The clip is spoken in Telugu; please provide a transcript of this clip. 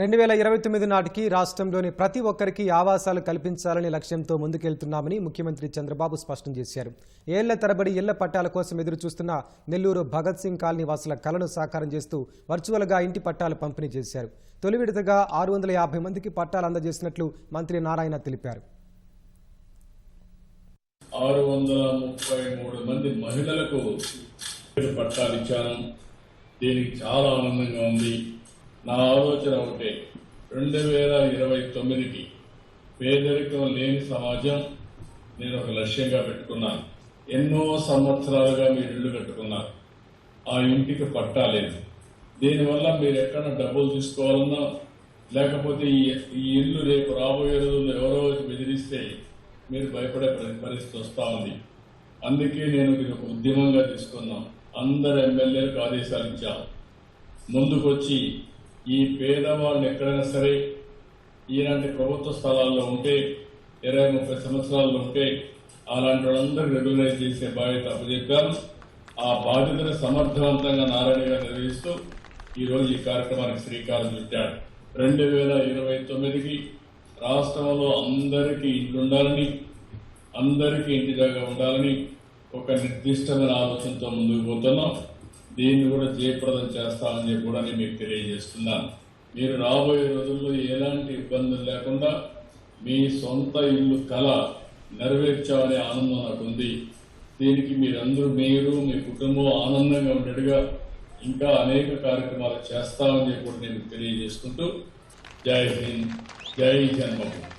రెండు వేల ఇరవై తొమ్మిది నాటికి రాష్ట్రంలోని ప్రతి ఒక్కరికి ఆవాసాలు కల్పించాలని లక్ష్యంతో ముందుకెళ్తున్నామని ముఖ్యమంత్రి చంద్రబాబు స్పష్టం చేశారు. ఏళ్ళ తరబడి ఇళ్ళ పట్టాల కోసం ఎదురు చూస్తున్న నెల్లూరు భగత్ సింగ్ కాలనీ వాసుల కలను సాకారం చేస్తూ వర్చువల్గా ఇంటి పట్టాలు పంపిణీ చేశారు. తొలి విడతగా ఆరు వందల యాభై మందికి పట్టాలు అందజేసినట్లు మంత్రి నారాయణ తెలిపారు. ఆరు వందల ముప్పై మూడు మంది మహిళలకు పట్టాలు ఇచ్చాను. దీనికి చాలా ఆనందంగా ఉంది. నా ఆలోచన ఒకటే. రెండు వేల ఇరవై తొమ్మిదికి పేదరికం లేని సమాజం నేను ఒక లక్ష్యంగా పెట్టుకున్నాను. ఎన్నో సంవత్సరాలుగా మీరు ఇల్లు కట్టుకున్నారు. ఆ ఇంటికి పట్టా లేదు. దీనివల్ల మీరు ఎక్కడ డబ్బులు తీసుకోవాలన్నా లేకపోతే ఈ ఇల్లు రేపు రాబోయే రోజుల్లో ఎవరో వచ్చి బెదిరిస్తే మీరు భయపడే పరిస్థితి వస్తూ ఉంది. అందుకే నేను ఇది ఒక ఉద్యమంగా తీసుకున్నాం అందరు ఎమ్మెల్యేలకు ఆదేశాలు ఇచ్చాం ముందుకొచ్చి ఈ పేదవాళ్ళు ఎక్కడైనా సరే ఇలాంటి ప్రభుత్వ స్థలాల్లో ఉంటే ఇరవై ముప్పై సంవత్సరాల్లో ఉంటే అలాంటి వాళ్ళందరూ రెగ్యులరైజ్ చేసే బాధ్యత అప్పచెప్పాను ఆ బాధ్యతను సమర్థవంతంగా నారాయణ గారు నిర్వహిస్తూ ఈ ఈ కార్యక్రమానికి శ్రీకారం చుట్టాడు. రెండు వేల ఇరవై తొమ్మిదికి రాష్ట్రంలో అందరికీ ఇల్లు ఉండాలని అందరికీ ఇంటి జాగా ఉండాలని ఒక నిర్దిష్టమైన ఆలోచనతో ముందుకు పోతున్నాం. దీన్ని కూడా జయప్రదం చేస్తామని చెప్పి కూడా నేను మీకు తెలియజేస్తున్నాను. మీరు రాబోయే రోజుల్లో ఎలాంటి ఇబ్బందులు లేకుండా మీ సొంత ఇల్లు కళ నెరవేర్చాలనే ఆనందం నాకు ఉంది దీనికి మీరందరూ మీరు మీ కుటుంబం ఆనందంగా ఉండేట్టుగా ఇంకా అనేక కార్యక్రమాలు చేస్తామని చెప్పి కూడా నేను తెలియజేసుకుంటూ జై హింద్ జై జన్మభూమి.